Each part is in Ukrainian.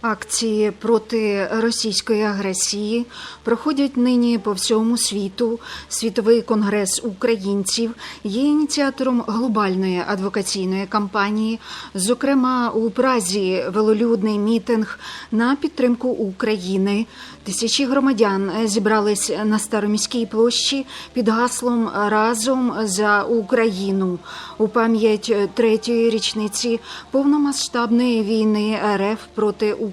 Акції проти російської агресії проходять нині по всьому світу. Світовий конгрес українців є ініціатором глобальної адвокаційної кампанії. Зокрема, у Празі велолюдний мітинг на підтримку України. Тисячі громадян зібрались на староміській площі під гаслом Разом за Україну у пам'ять третьої річниці повномасштабної війни РФ проти України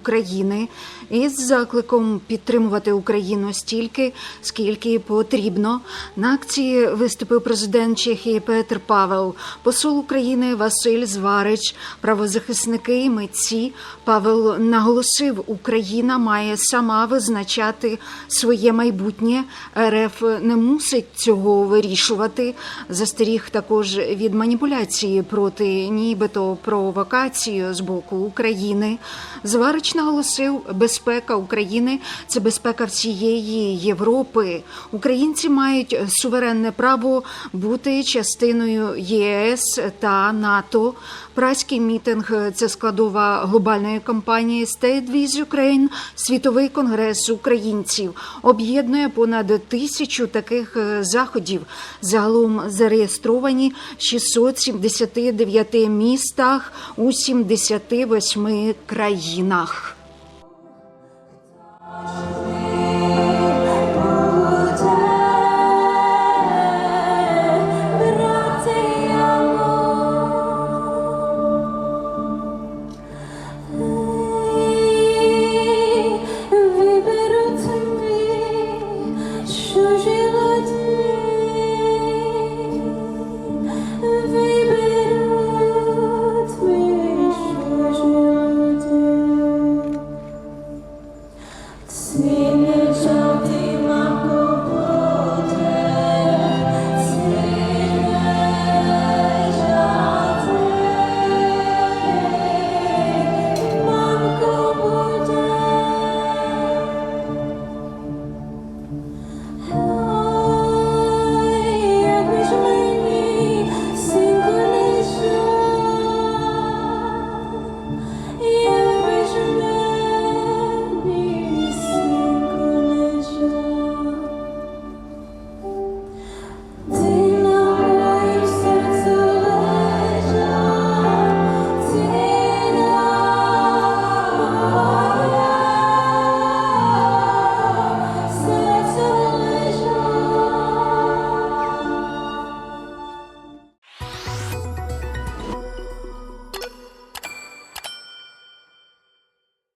із закликом підтримувати Україну стільки, скільки потрібно. На акції виступив президент Чехії Петр Павел, посол України Василь Зварич, правозахисники і митці. Павел наголосив, Україна має сама визначати своє майбутнє. РФ не мусить цього вирішувати. Застеріг також від маніпуляції проти нібито провокацію з боку України. Зварич наголосив, безпека України це безпека всієї Європи. Українці мають суверенне право бути частиною ЄС та НАТО. Празький мітинг це складова глобальної кампанії State with Ukraine, світовий конгрес українців. Об'єднує понад тисячу таких е, заходів. Загалом зареєстровані 679 містах у 78 країнах. oh